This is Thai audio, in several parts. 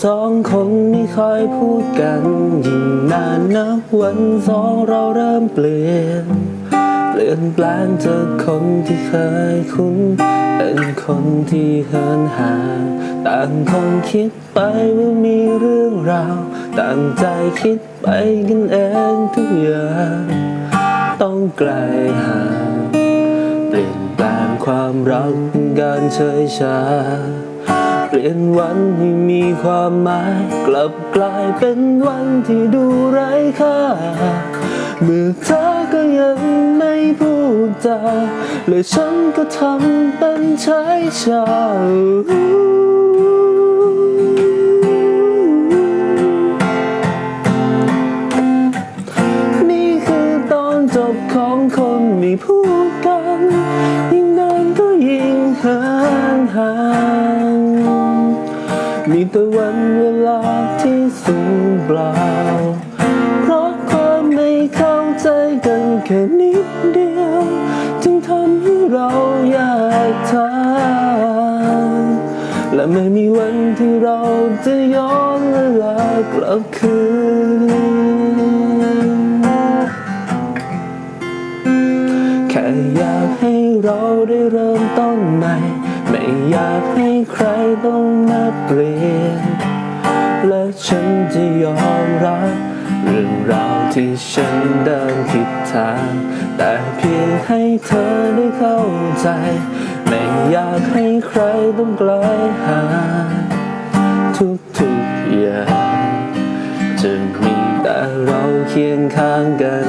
สองคนไม่ค่อยพูดกันยิ่งนานนับวันสองเราเริ่มเปลี่ยน เปลี่ยนแปลงจากคนที่เคยคุ้นเป็นคนที่เหินห่างต่างคนคิดไปว่ามีเรื่องราวต่างใจคิดไปกันเองทุกอย่างต้องไกลห่างเปลี่ยนแปลงความรักการเฉยชา เปลี่ยนวันที่มีความหมาย กลับกลายเป็นวันที่ดูไร้ค่าเมื่อเธอก็ยังไม่พูดจาและฉันก็ทำเป็นเฉยชานี่คือตอนจบของคนไม่พูดกัน ยิ่งนานก็ยิ่งห่างห่าง มีแต่วันเวลาที่สูญเปล่า เพราะความไม่เข้าใจกันแค่นิดเดียว จึงทำให้เราแยากทางและไม่มีวันที่เราจะย้อนเวลากลับคืน แค่อยากให้เราได้เริ่มต้นใหม่ ไม่อยากให้ใครต้องมาเปลี่ยน และฉันจะยอมรับ เรื่องราวที่ฉันเดินผิดทาง แต่เพียงให้เธอได้เข้าใจ ไม่อยากให้ใครต้องไกลห่างทุกๆอย่างจะมีแต่เราเคียงข้างกัน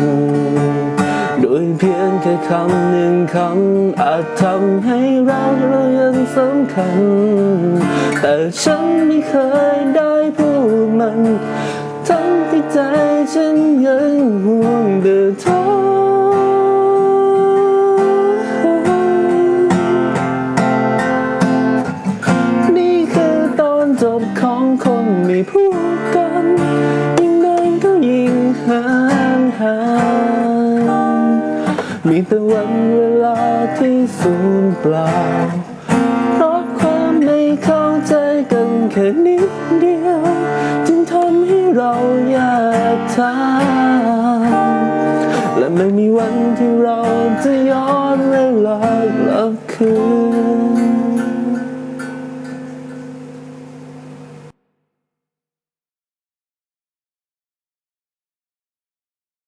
แค่คำหนึ่งคำอาจทำให้รักเรายังสำคัญ แต่ฉันไม่เคยได้พูดมัน ทั้งที่ใจฉันยังห่วงแต่เธอนี่ มีแต่วันเวลาที่สูญเปล่า เพราะความไม่เข้าใจกันแค่นิดเดียว จึงทำให้เราอยากทางและไม่มีวันที่เราจะย้อนเวลากลับคืน